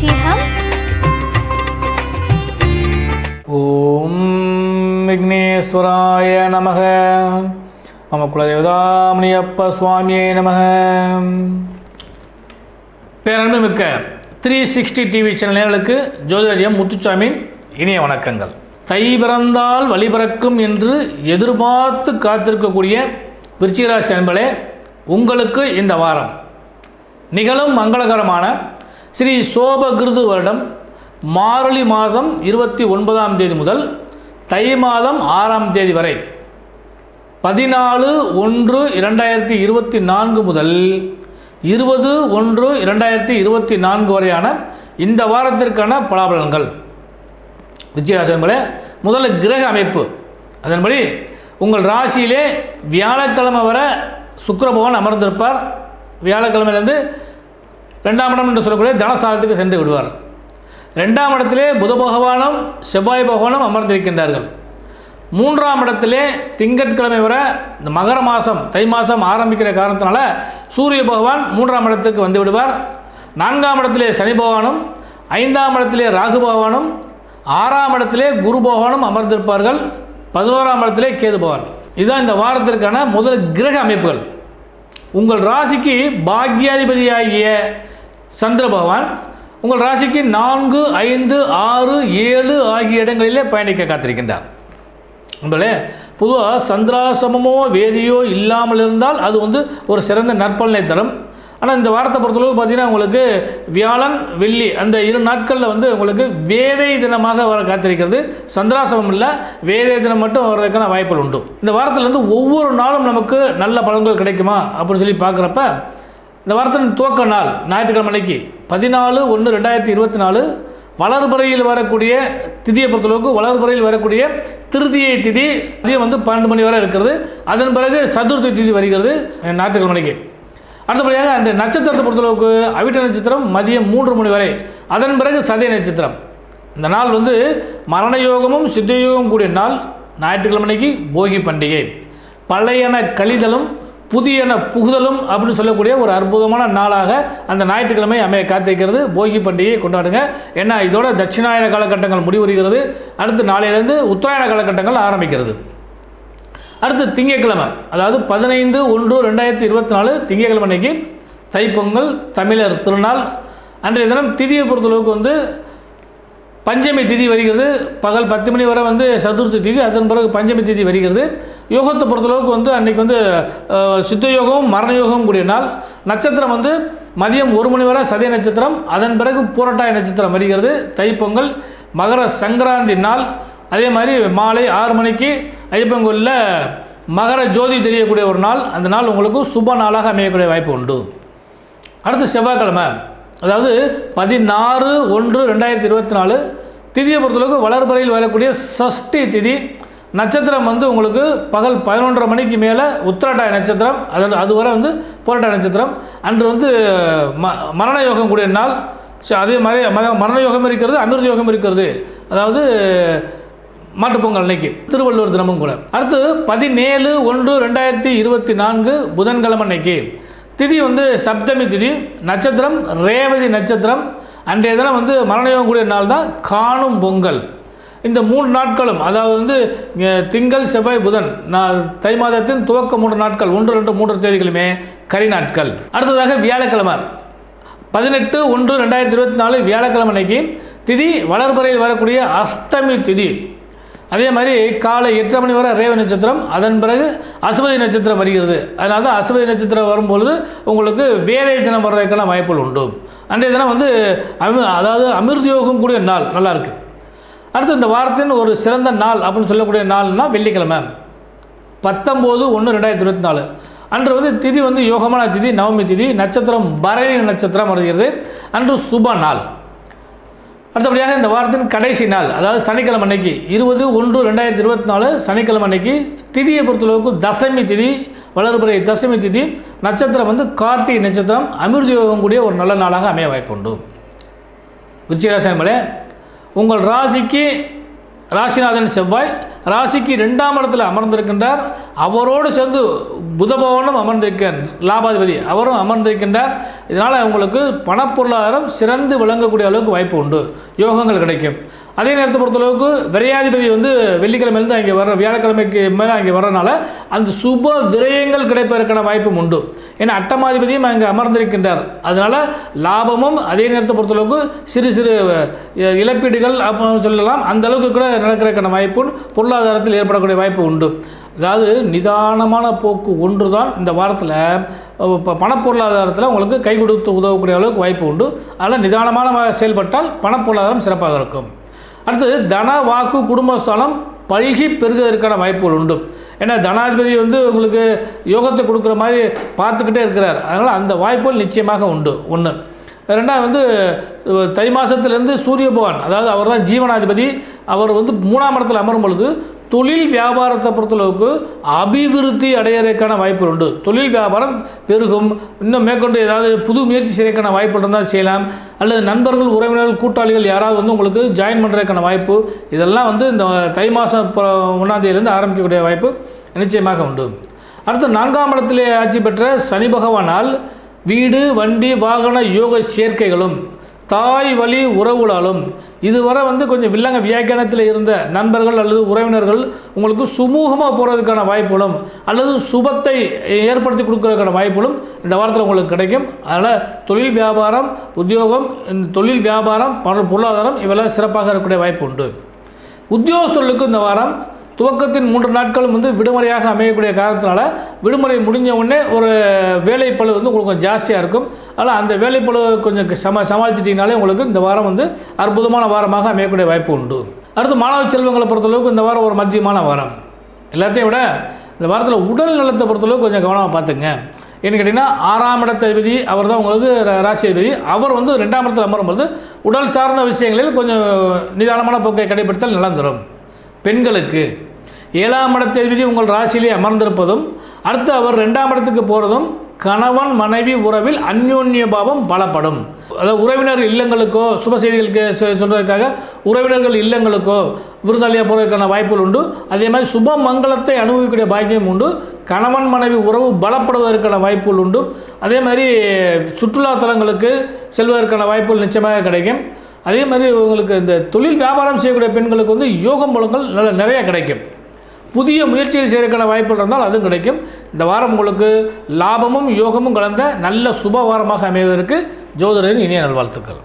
விருச்சிகம் ஓம் விக்னேஸ்வராய நமக. மம குலதேவதாமணியப்ப சுவாமியே நமக. பேரன்பு மிக்க த்ரீ சிக்ஸ்டி டிவி சேனல் நேர்களுக்கு ஜோதிடரியம் முத்துச்சாமியின் இனிய வணக்கங்கள். தை பிறந்தால் வழிபிறக்கும் என்று எதிர்பார்த்து காத்திருக்கக்கூடிய விருச்சிகராசி அன்பளே உங்களுக்கு இந்த வாரம் நிகழும் மங்களகரமான ஸ்ரீ சோபகிருது வருடம் மாரளி மாதம் இருபத்தி ஒன்பதாம் தேதி முதல் தை மாதம் ஆறாம் தேதி வரை. பதினாலு ஒன்று இரண்டாயிரத்தி இருபத்தி நான்கு முதல் இருபது ஒன்று இரண்டாயிரத்தி இருபத்தி நான்கு வரையான இந்த வாரத்திற்கான பலாபலன்கள். விஜயராசன்களே முதல்ல கிரக அமைப்பு. அதன்படி உங்கள் ராசியிலே வியாழக்கிழமை வர சுக்கிர அமர்ந்திருப்பார். வியாழக்கிழமையிலேருந்து ரெண்டாம் இடம் என்று சொல்லக்கூடிய தனஸ்தானத்துக்கு சென்று விடுவார். ரெண்டாம் இடத்திலே புத பகவானும் செவ்வாய் பகவானும் அமர்ந்திருக்கின்றார்கள். மூன்றாம் இடத்திலே திங்கட்கிழமை வர இந்த மகர மாதம் தை மாதம் ஆரம்பிக்கிற காரணத்தினால சூரிய பகவான் மூன்றாம் இடத்துக்கு வந்து விடுவார். நான்காம் இடத்திலே சனி பகவானும் ஐந்தாம் இடத்திலே ராகு பகவானும் ஆறாம் இடத்திலே குரு பகவானும் அமர்ந்திருப்பார்கள். பதினோராம் இடத்திலே கேது பகவான். இதுதான் இந்த வாரத்திற்கான முதல் கிரக அமைப்புகள். உங்கள் ராசிக்கு பாக்யாதிபதியாகிய சந்திர பகவான் உங்கள் ராசிக்கு நான்கு ஐந்து ஆறு ஏழு ஆகிய இடங்களிலே பயணிக்க காத்திருக்கின்றார். உங்களே பொதுவாக சந்திராசமமோ வேதியோ இல்லாமல் இருந்தால் அது வந்து ஒரு சிறந்த நற்பலனை தரும். ஆனால் இந்த வாரத்தை பொறுத்தளவு பார்த்தீங்கன்னா உங்களுக்கு வியாழன் வெள்ளி அந்த இரு நாட்களில் வந்து உங்களுக்கு வேதை தினமாக வர காத்திருக்கிறது. சந்திராசமம் இல்லை வேதை தினம் மட்டும் வர்றதுக்கான வாய்ப்புகள் உண்டு. இந்த வாரத்தில் வந்து ஒவ்வொரு நாளும் நமக்கு நல்ல பலன்கள் கிடைக்குமா? அப்படின்னு சொல்லி பார்க்குறப்ப இந்த வாரத்தின் துவக்க நாள் ஞாயிற்றுக்கிழமை அன்னைக்கு பதினாலு ஒன்று ரெண்டாயிரத்தி இருபத்தி நாலு வளர்பறையில் வரக்கூடிய திதியை பொறுத்தளவுக்கு வளர்பறையில் வரக்கூடிய திருதியை திதி மதியம் வந்து பன்னெண்டு மணி வரை இருக்கிறது. அதன் பிறகு சதுர்த்தி திதி வருகிறது ஞாயிற்றுக்கிழமை அடுத்தபடியாக அந்த நட்சத்திரத்தை பொறுத்தளவுக்கு அவிட்ட நட்சத்திரம் மதியம் மூன்று மணி வரை. அதன் பிறகு சதய நட்சத்திரம். இந்த நாள் வந்து மரண யோகமும் சித்தயோகமும் கூடிய நாள். ஞாயிற்றுக்கிழமை அன்னைக்கு போகி பண்டிகை. பழையன கழிதலும் புதியன புகுதலும் அப்படின்னு சொல்லக்கூடிய ஒரு அற்புதமான நாளாக அந்த ஞாயிற்றுக்கிழமை அமைய காத்திருக்கிறது. போகி பண்டிகையை கொண்டாடுங்க. ஏன்னா இதோட தட்சிணாயன காலகட்டங்கள் முடிவுறுகிறது அடுத்து நாளையிலேருந்து உத்தராயண காலகட்டங்கள் ஆரம்பிக்கிறது. அடுத்து திங்கட்கிழமை அதாவது பதினைந்து ஒன்று ரெண்டாயிரத்தி இருபத்தி நாலு திங்கட்கிழமை அன்னைக்கு தைப்பொங்கல் தமிழர் திருநாள். அன்றைய தினம் திதியை பொறுத்தளவுக்கு வந்து பஞ்சமி திதி வருகிறது. பகல் பத்து மணி வரை வந்து சதுர்த்தி திதி அதன் பிறகு பஞ்சமி திதி வருகிறது. யோகத்தை பொறுத்தளவுக்கு வந்து அன்றைக்கி வந்து சித்த யோகம் மரண யோகம் கூடிய நாள். நட்சத்திரம் வந்து மதியம் ஒரு மணி வரை சதய நட்சத்திரம் அதன் பிறகு பூரட்டாய நட்சத்திரம் வருகிறது. தைப்பொங்கல் மகர சங்கராந்தி நாள். அதே மாதிரி மாலை ஆறு மணிக்கு ஐயப்பன் கோயிலில் மகர ஜோதி தெரியக்கூடிய ஒரு நாள். அந்த நாள் உங்களுக்கு சுப நாளாக அமையக்கூடிய வாய்ப்பு உண்டு. அடுத்து செவ்வாய்க்கிழமை. அதாவது பதினாறு ஒன்று ரெண்டாயிரத்தி இருபத்தி நாலு திதியை பொறுத்தளவுக்கு வளர்பறையில் வரக்கூடிய சஷ்டி திதி. நட்சத்திரம் வந்து உங்களுக்கு பகல் பதினொன்றரை மணிக்கு மேலே உத்திராட்டாய நட்சத்திரம் அதாவது அதுவரை வந்து போராட்டாய நட்சத்திரம். அன்று வந்து ம மரண யோகம் கூடிய நாள். ச- அதே மாதிரி மரண யோகம் இருக்கிறது அமிர்த யோகம் இருக்கிறது. அதாவது மாட்டுப்பொங்கல் அன்னைக்கு. திருவள்ளுவர் தினமும் கூட. அடுத்து பதினேழு ஒன்று ரெண்டாயிரத்தி இருபத்தி நான்கு புதன்கிழமை அன்னைக்கு. திதி வந்து சப்தமி திதி. நட்சத்திரம் ரேவதி நட்சத்திரம். அன்றைய தினம் வந்து மரணயோகம் கூடிய நாள் தான் காணும் பொங்கல். இந்த மூன்று நாட்களும் அதாவது வந்து திங்கள் செவ்வாய் புதன் நான் தை மாதத்தின் துவக்க மூன்று நாட்கள் ஒன்று ரெண்டு மூன்று தேதிகளுமே கரி நாட்கள். அடுத்ததாக வியாழக்கிழமை. பதினெட்டு ஒன்று ரெண்டாயிரத்தி இருபத்தி நாலு வியாழக்கிழமை அன்னைக்கு திதி வளர்பறையில் வரக்கூடிய அஷ்டமி திதி. அதே மாதிரி காலை எட்டரை மணி வரை ரேவ நட்சத்திரம் அதன் பிறகு அசுபதி நட்சத்திரம் வருகிறது. அதனால தான் அசுபதி நட்சத்திரம் வரும்பொழுது உங்களுக்கு வேலை தினம் வர்றதுக்கான வாய்ப்புகள் உண்டு. அன்றைய தினம் வந்து அமி அதாவது அமிர்தயோகம் கூடிய நாள் நல்லா இருக்கு. அடுத்து இந்த வாரத்தின் ஒரு சிறந்த நாள் அப்படின்னு சொல்லக்கூடிய நாள்னா வெள்ளிக்கிழமை. பத்தொம்போது ஒன்று ரெண்டாயிரத்தி இருபத்தி நாலு. அன்று வந்து திதி வந்து யோகமான திதி நவமி திதி நட்சத்திரம் பரணி நட்சத்திரம் வருகிறது. அன்று சுப நாள். அடுத்தபடியாக இந்த வாரத்தின் கடைசி நாள் அதாவது சனிக்கிழமை அன்னைக்கு இருபது ஒன்று ரெண்டாயிரத்தி இருபத்தி நாலு சனிக்கிழமை அன்னைக்கு திதியை பொறுத்தளவுக்கு தசமி திதி வளர்புரை தசமி திதி நட்சத்திரம் வந்து கார்த்திகை நட்சத்திரம் அமிர்த யோகம் கூடிய ஒரு நல்ல நாளாக அமைய வாய்ப்புண்டு. விருச்சிகராசனங்களே உங்கள் ராசிக்கு ராசிநாதன் செவ்வாய் ராசிக்கு ரெண்டாம் இடத்துல அமர்ந்திருக்கின்றார். அவரோடு சேர்ந்து புதபவனும் அமர்ந்திருக்கிறார் லாபாதிபதி அவரும் அமர்ந்திருக்கின்றார். இதனால் அவங்களுக்கு பணப்பொருளாதாரம் சிறந்து விளங்கக்கூடிய அளவுக்கு வாய்ப்பு உண்டு. யோகங்கள் கிடைக்கும். அதே நேரத்தை பொறுத்தளவுக்கு விரையாதிபதி வந்து வெள்ளிக்கிழமையிலேருந்து அங்கே வர்ற வியாழக்கிழமைக்கு மேலே அங்கே வர்றனால அந்த சுப விரயங்கள் கிடைப்பதற்கான வாய்ப்பும் உண்டு. ஏன்னா அட்டமாதிபதியும் அங்கே அமர்ந்திருக்கின்றார். அதனால் லாபமும் அதே நேரத்தை பொறுத்தளவுக்கு சிறு சிறு இழப்பீடுகள் அப்படின்னு சொல்லலாம். அந்த அளவுக்கு கூட நடக்கிறதுக்கான வாய்ப்பு பொருளாதாரத்தில் ஏற்படக்கூடிய வாய்ப்பு உண்டு. அதாவது நிதானமான போக்கு ஒன்று தான் இந்த வாரத்தில் இப்போ பணப்பொருளாதாரத்தில் உங்களுக்கு கை கொடுத்து உதவக்கூடிய அளவுக்கு வாய்ப்பு உண்டு. அதனால் நிதானமான செயல்பட்டால் பணப்பொருளாதாரம் சிறப்பாக இருக்கும். அடுத்தது தன வாக்கு குடும்பஸ்தானம் பல்கி பெருகுவதற்கான வாய்ப்புகள் உண்டு. ஏன்னா தனாதிபதி வந்து உங்களுக்கு யோகத்தை கொடுக்குற மாதிரி பார்த்துக்கிட்டே இருக்கிறார். அதனால் அந்த வாய்ப்புகள் நிச்சயமாக உண்டு. ஒன்று ரெண்டாவது வந்து தை மாதத்துலேருந்து சூரிய பகவான் அதாவது அவர் தான் ஜீவனாதிபதி அவர் வந்து மூணாம் இடத்தில் அமரும் பொழுது தொழில் வியாபாரத்தை பொறுத்தளவுக்கு அபிவிருத்தி அடையிறதுக்கான வாய்ப்புகள் உண்டு. தொழில் வியாபாரம் பெருகும். இன்னும் மேற்கொண்டு ஏதாவது புது முயற்சி செய்யறதுக்கான வாய்ப்பு இருந்தால் செய்யலாம். அல்லது நண்பர்கள் உறவினர்கள் கூட்டாளிகள் யாராவது வந்து உங்களுக்கு ஜாயின் பண்ணுறதுக்கான வாய்ப்பு. இதெல்லாம் வந்து இந்த தை மாதம் ஒன்றாந்தேதியிலேருந்து ஆரம்பிக்கக்கூடிய வாய்ப்பு நிச்சயமாக உண்டு. அடுத்து நான்காம் இடத்திலே ஆட்சி பெற்ற சனி பகவானால் வீடு வண்டி வாகன யோக சேர்க்கைகளும் தாய் வழி உறவுகளாலும். இதுவரை வந்து கொஞ்சம் வில்லங்க வியாக்கியானத்தில் இருந்த நண்பர்கள் அல்லது உறவினர்கள் உங்களுக்கு சுமூகமாக போகிறதுக்கான வாய்ப்புகளும் அல்லது சுபத்தை ஏற்படுத்தி கொடுக்கறதுக்கான வாய்ப்புகளும் இந்த வாரத்தில் உங்களுக்கு கிடைக்கும். அதனால் தொழில் வியாபாரம் உத்தியோகம் இந்த தொழில் வியாபாரம் பொருளாதாரம் இவெல்லாம் சிறப்பாக இருக்கக்கூடிய வாய்ப்பு உண்டு. உத்தியோகஸ்தர்களுக்கு இந்த வாரம் துவக்கத்தின் மூன்று நாட்களும் வந்து விடுமுறையாக அமையக்கூடிய காரணத்தினால விடுமுறை முடிஞ்ச உடனே ஒரு வேலைப்பளு வந்து உங்களுக்கு கொஞ்சம் ஜாஸ்தியாக இருக்கும். ஆனால் அந்த வேலைப்பளு கொஞ்சம் சம சமாளிச்சிட்டிங்கனாலே உங்களுக்கு இந்த வாரம் வந்து அற்புதமான வாரமாக அமையக்கூடிய வாய்ப்பு உண்டு. அடுத்து மாணவ செல்வங்களை பொறுத்தளவுக்கு இந்த வாரம் ஒரு மத்தியமான வாரம். எல்லாத்தையும் விட இந்த வாரத்தில் உடல் நலத்தை பொறுத்தளவுக்கு கொஞ்சம் கவனமாக பார்த்துங்க. ஏன்னு கேட்டிங்கன்னா ஆறாம் இடத்ததிபதி அவர் தான் உங்களுக்கு ராசி அதிபதி. அவர் வந்து ரெண்டாம் இடத்துல அமரும்போது உடல் சார்ந்த விஷயங்களில் கொஞ்சம் நிதானமான போக்கை கடைபிடித்தால் நலம் தரும். பெண்களுக்கு ஏழாம் இடத்ததிபதி உங்கள் ராசியிலே அமர்ந்திருப்பதும் அடுத்து அவர் ரெண்டாம் இடத்துக்கு போகிறதும் கணவன் மனைவி உறவில் அந்யோன்ய பாவம் பலப்படும். அதாவது உறவினர் இல்லங்களுக்கோ சுப செய்திகளுக்கு சொல்கிறதுக்காக உறவினர்கள் இல்லங்களுக்கோ விருந்தாளியாக போகிறதுக்கான வாய்ப்புகள் உண்டு. அதே மாதிரி சுப மங்களத்தை அனுபவிக்கக்கூடிய பாக்கியம் உண்டு. கணவன் மனைவி உறவு பலப்படுவதற்கான வாய்ப்புகள் உண்டு. அதே மாதிரி சுற்றுலா தலங்களுக்கு செல்வதற்கான வாய்ப்புகள் நிச்சயமாக கிடைக்கும். அதே மாதிரி உங்களுக்கு இந்த தொழில் வியாபாரம் செய்யக்கூடிய பெண்களுக்கு வந்து யோகம் பலங்கள் நல்ல நிறைய கிடைக்கும். புதிய முயற்சியில் சேர்க்கிற வாய்ப்புகள் இருந்தால் அதுவும் கிடைக்கும். இந்த வாரம் உங்களுக்கு லாபமும் யோகமும் கலந்த நல்ல சுப வாரமாக அமைவதற்கு ஜோதிடரின் இனிய நல்வாழ்த்துக்கள்.